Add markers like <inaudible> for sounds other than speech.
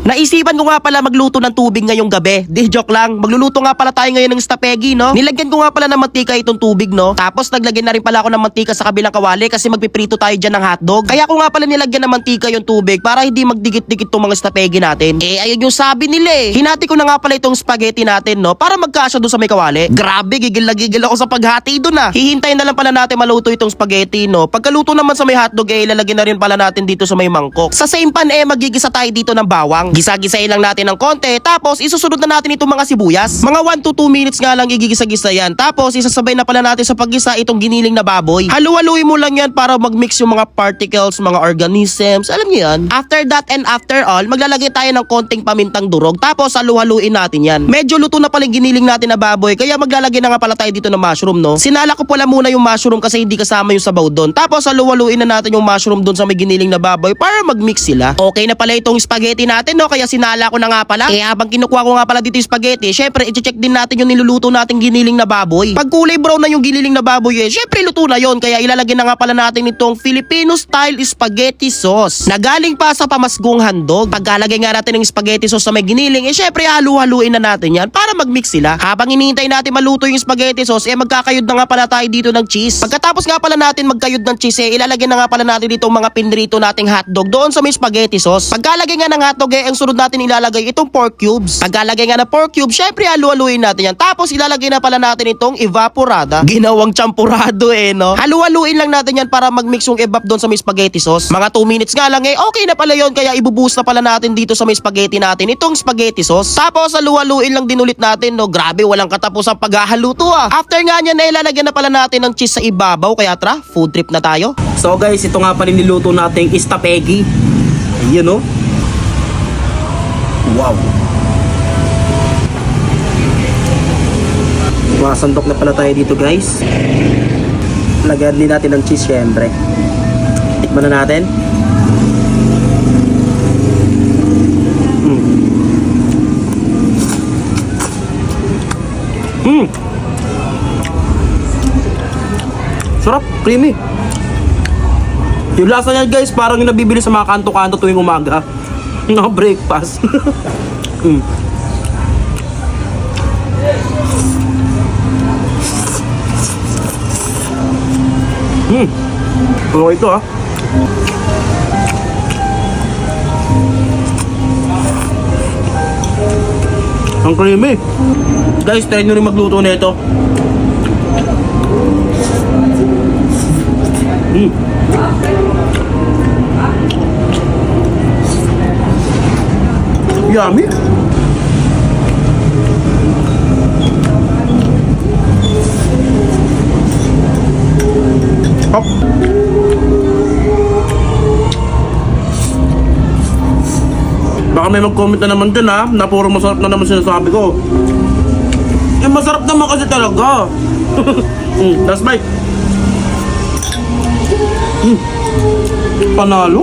Naisipan ko nga pala magluto ng tubig ngayong gabi. Di joke lang. Magluluto nga pala tayo ngayon ng stapegi, no? Nilagyan ko nga pala ng mantika itong tubig, no? Tapos naglagyan na rin pala ako ng mantika sa kabilang kawali kasi magpiprito tayo dyan ng hotdog. Kaya ko nga pala nilagyan ng mantika yung tubig para hindi magdikit-dikit tong mga stapegi natin. Eh, ayun yung sabi nila eh. Hinati ko na nga pala itong spaghetti natin, no? Para magkasya doon sa may kawali. Grabe, gigil na gigil ako sa paghati doon ah. Hihintayin na lang pala natin maluto itong spaghetti, no? Pagkaluto naman sa may hotdog, eh, ilalagyan na rin pala natin dito sa may mangkok. Sa same pan, eh, magigisa tayo dito ng bawang. Gisa-gisain lang natin ng konti, tapos isusunod na natin itong mga sibuyas. Mga 1 to 2 minutes nga lang igigisa-gisa yan. Tapos, isasabay na pala natin sa paggisa itong giniling na baboy. Halu-haluin mo lang yan para mag-mix yung mga particles, mga organisms. Alam niyo yan? After that and after all, maglalagay tayo ng konting pamintang durog. Tapos, halu-haluin natin yan. Medyo luto na pala giniling natin na baboy, kaya maglalagay na nga pala tayo dito ng mushroom, no? Sinala ko pala muna yung mushroom kasi hindi kasama yung sabaw doon. Tapos, halu-haluin na natin yung mushroom doon sa may giniling na baboy para mag-mix sila. Okay na pala itong spaghetti natin, no? Kaya sinala ko na nga pala. Eh, habang kinukuha ko nga pala dito yung spaghetti, syempre, i-check din natin yung niluluto nating giniling na baboy. Pag kulay brown na yung giniling na baboy, eh, syempre, luto na yon Kaya ilalagay na nga pala natin itong Filipino style spaghetti sauce na galing pa sa pamasgong handog. Pagkalagay nga natin ng spaghetti sauce sa may giniling, eh, syempre, halu-haluin na natin yan para mag-mix sila. Habang hinihintay natin maluto yung spaghetti sauce, eh, magkakayod na nga pala tayo dito ng cheese. Pagkatapos nga pala natin magkayod ng cheese, eh, ilalagay na nga pala natin dito mga pinrito nating hotdog doon sa may spaghetti sauce. Pagkalagay nga ng hotdog, eh, ang sunod natin ilalagay itong pork cubes. Pagkalagay nga ng pork cube, syempre halu-haluin natin yan. Tapos ilalagay na pala natin itong evaporada. <laughs> Ginawang champurado eh, no? Halu-haluin lang natin yan para mag-mix yung evap doon sa may spaghetti sauce. Mga 2 minutes nga lang eh, okay na pala yon Kaya ibubuhos na pala natin dito sa may spaghetti natin itong spaghetti sauce. Tapos halu-haluin lang din ulit natin, no? Grabe, walang katapos ang paghahaluto ah. After nga niyan, eh, na pala natin ng cheese sa ibabaw. Kaya tra, food trip na tayo. So guys, ito nga pala niluto nating istapegi. Ayun oh. Wow. Masandok na pala tayo dito guys. Lagyan din natin ng cheese syempre. Tikman na natin. Mm. Sarap, creamy. Yung lasa niya guys, parang yung nabibili sa mga kanto-kanto tuwing umaga. Nga breakfast. <laughs> mm. Mm. Okay ito ah. Ang creamy. Guys, try nyo rin magluto na ito. Mm. Yummy. Hop. Baka may mag-comment na naman dyan ha, na puro masarap na naman sinasabi ko. Eh masarap naman kasi talaga. mm, last bite. Mm. Panalo.